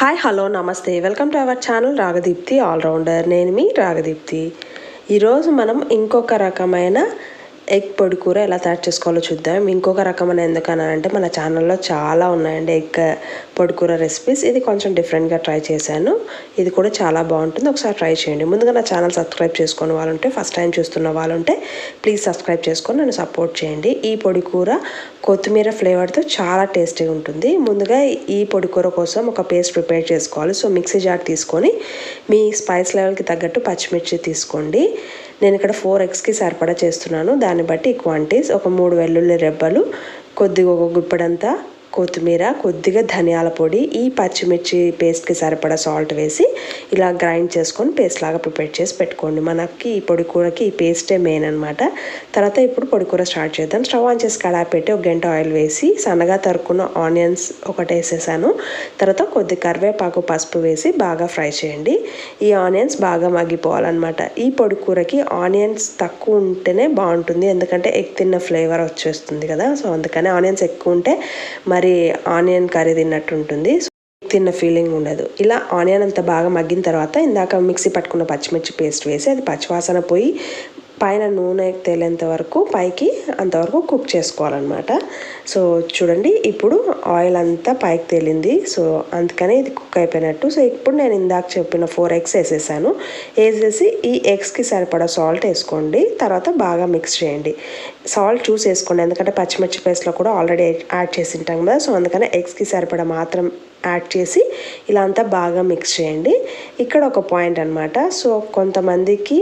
Hi hello నమస్తే welcome to our channel Ragadeepti Allrounder నేను మీ రాగదీప్తి ఈరోజు మనం ఇంకొక రకమైన ఎగ్ పొడి కూర ఎలా తయారు చేసుకోవాలో చూద్దాం. ఇంకొక రకమైన ఎందుకని అంటే మన ఛానల్లో చాలా ఉన్నాయండి ఎగ్ పొడి కూర రెసిపీస్. ఇది కొంచెం డిఫరెంట్గా ట్రై చేశాను. ఇది కూడా చాలా బాగుంటుంది. ఒకసారి ట్రై చేయండి. ముందుగా నా ఛానల్ సబ్స్క్రైబ్ చేసుకున్న వాళ్ళుంటే ఫస్ట్ టైం చూస్తున్న వాళ్ళుంటే ప్లీజ్ సబ్స్క్రైబ్ చేసుకొని నన్ను సపోర్ట్ చేయండి. ఈ పొడి కూర కొత్తిమీర ఫ్లేవర్తో చాలా టేస్టీగా ఉంటుంది. ముందుగా ఈ పొడి కూర కోసం ఒక పేస్ట్ ప్రిపేర్ చేసుకోవాలి. సో మిక్సీ జార్ తీసుకొని మీ స్పైస్ లెవెల్కి తగ్గట్టు పచ్చిమిర్చి తీసుకోండి. నేను ఇక్కడ ఫోర్ ఎగ్స్కి సరిపడా చేస్తున్నాను. దాన్ని బట్టి క్వాంటిటీస్ ఒక మూడు వెల్లుల్లి రెబ్బలు కొద్దిగా ఒక గుప్పడంతా కొత్తిమీర కొద్దిగా ధనియాల పొడి ఈ పచ్చిమిర్చి పేస్ట్కి సరిపడా సాల్ట్ వేసి ఇలా గ్రైండ్ చేసుకొని పేస్ట్ లాగా ప్రిపేర్ చేసి పెట్టుకోండి. మనకి ఈ పొడి కూరకి ఈ పేస్టే మెయిన్ అనమాట తర్వాత ఇప్పుడు పొడి కూర స్టార్ట్ చేద్దాం. స్టవ్ ఆన్ చేసి కడాయి పెట్టి ఒక గంట ఆయిల్ వేసి సన్నగా తరుక్కున్న ఆనియన్స్ ఒకటి వేసేసాను. తర్వాత కొద్ది కరివేపాకు పసుపు వేసి బాగా ఫ్రై చేయండి. ఈ ఆనియన్స్ బాగా మగ్గిపోవాలన్నమాట. ఈ పొడి కూరకి ఆనియన్స్ తక్కువ ఉంటేనే బాగుంటుంది. ఎందుకంటే ఎగ్ తిన్న ఫ్లేవర్ వచ్చేస్తుంది కదా. సో అందుకని ఆనియన్స్ ఎక్కువ ఉంటే మరి ఆనియన్ కర్రీ తిన్నట్టు ఉంటుంది తిన్న ఫీలింగ్ ఉండదు. ఇలా ఆనియన్ అంతా బాగా మగ్గిన తర్వాత ఇందాక మిక్సీ పట్టుకున్న పచ్చిమిర్చి పేస్ట్ వేసి అది పచ్చివాసన పోయి పైన నూనె తేలేంత వరకు పైకి అంతవరకు కుక్ చేసుకోవాలన్నమాట. సో చూడండి ఇప్పుడు ఆయిల్ అంతా పైకి తేలింది. సో అందుకని ఇది కుక్ అయిపోయినట్టు. సో ఇప్పుడు నేను ఇందాక చెప్పిన ఫోర్ ఎగ్స్ వేసేసాను. వేసేసి ఈ ఎగ్స్కి సరిపడా సాల్ట్ వేసుకోండి. తర్వాత బాగా మిక్స్ చేయండి. సాల్ట్ చూసి వేసుకోండి. ఎందుకంటే పచ్చిమిర్చి పేస్ట్లో కూడా ఆల్రెడీ యాడ్ చేసి ఉంటాం కదా. సో అందుకని ఎగ్స్కి సరిపడా మాత్రం యాడ్ చేసి ఇలా అంతా బాగా మిక్స్ చేయండి. ఇక్కడ ఒక పాయింట్ అనమాట సో కొంతమందికి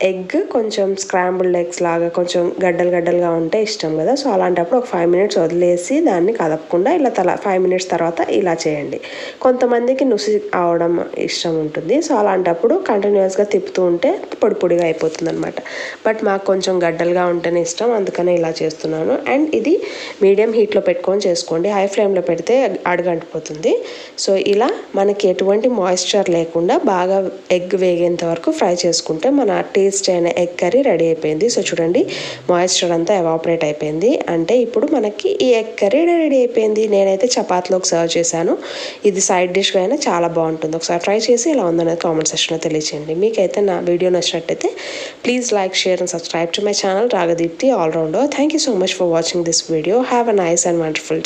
ఎగ్ కొంచెం స్క్రాంబుల్డ్ ఎగ్స్ లాగా కొంచెం గడ్డలు గడ్డలుగా ఉంటే ఇష్టం కదా. సో అలాంటప్పుడు ఒక ఫైవ్ మినిట్స్ వదిలేసి దాన్ని కదపకుండా ఇలా తల ఫైవ్ మినిట్స్ తర్వాత ఇలా చేయండి. కొంతమందికి నుసి అవడం ఇష్టం ఉంటుంది. సో అలాంటప్పుడు కంటిన్యూస్గా తిప్పుతూ ఉంటే పొడి పొడిగా అయిపోతుంది అనమాట బట్ మాకు కొంచెం గడ్డలుగా ఉంటేనే ఇష్టం. అందుకనే ఇలా చేస్తున్నాను. అండ్ ఇది మీడియం హీట్లో పెట్టుకొని చేసుకోండి. హై ఫ్లేమ్లో పెడితే అడుగంటిపోతుంది సో ఇలా మనకి ఎటువంటి మాయిశ్చర్ లేకుండా బాగా ఎగ్ వేగేంత వరకు ఫ్రై చేసుకుంటే మన టీ టేస్ట్ అయిన ఎగ్ కర్రీ రెడీ అయిపోయింది. సో చూడండి మాయిశ్చర్ అంతా ఎవాపరేట్ అయిపోయింది. అంటే ఇప్పుడు మనకి ఈ ఎగ్ కర్రీ రెడీ అయిపోయింది. నేనైతే చపాతీలోకి సర్వ్ చేశాను. ఇది సైడ్ డిష్గా అయినా చాలా బాగుంటుంది. ఒకసారి ట్రై చేసి ఇలా ఉందనేది కామెంట్ సెక్షన్లో తెలియచేయండి. మీకైతే నా వీడియో నచ్చినట్టయితే please like share and subscribe to my channel Ragadeepti Allrounder thank you so much for watching this video have a nice and wonderful day